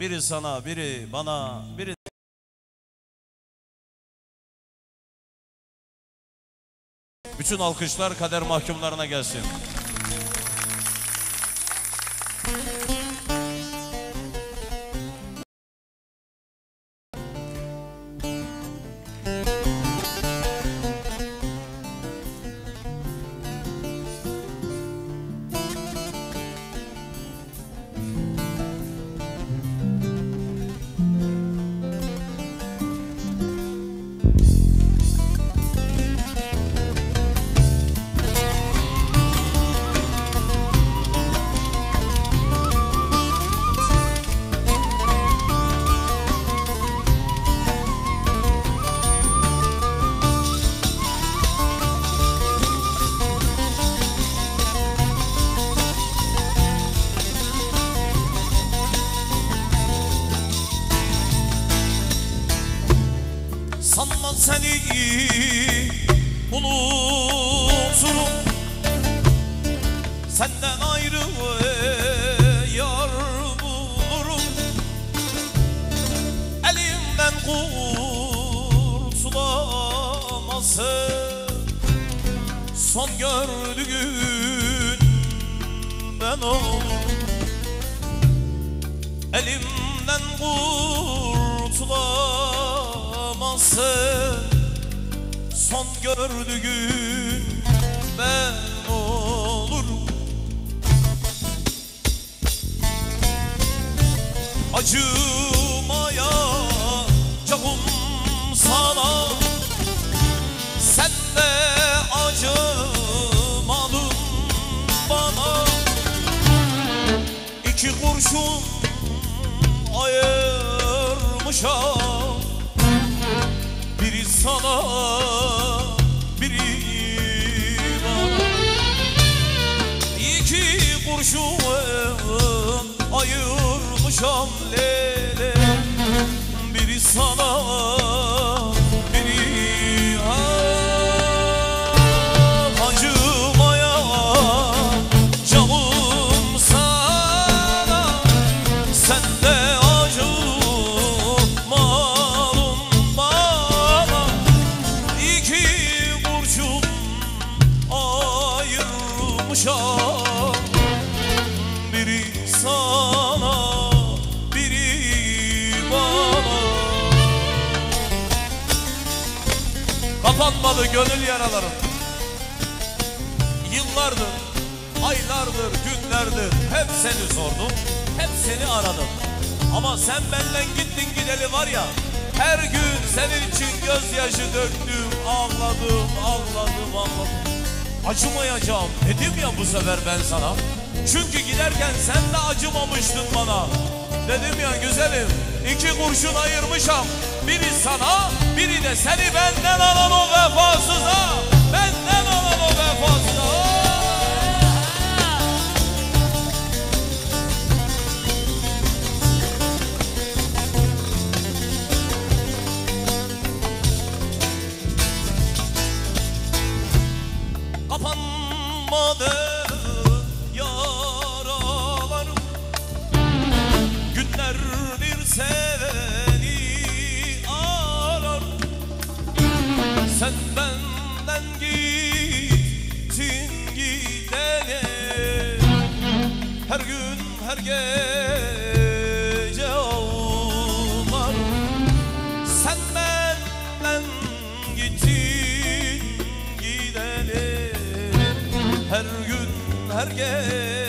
Biri sana, biri bana, biri Bütün alkışlar kader mahkumlarına gelsin. Unuturum Senden ayrı yar bulurum. Elimden kurtulamazsın Son gördüğün ben olurum Elimden kurtulamazsın Son gördüğün ben olurum. Acımaya canım sana Sen de acımadın bana. İki kurşun ayırmışam Biri sana ayırmışam lele Biri sana biri ah acımaya canım sana. Sen de acımadın bana. İki kurşun ayırmışam Biri sana Kapanmadı gönül yaralarım Yıllardır, aylardır, günlerdir hep seni sordum, hep seni aradım. Ama sen benden gittin gideli var ya, her gün senin için gözyaşı döktüm, ağladım, ağladım, ağladım. Acımayacağım dedim ya bu sefer ben sana. Çünkü giderken sen de acımamıştın bana. Dedim ya güzelim, iki kurşun ayırmışam. Biri sana, biri de seni benden alan o vefasıza. Benden alan o vefasıza. Kapanmadı yaralarım Günlerdir seni Her gün her gece ağlar Sen benden gittin gidene Her gün her gece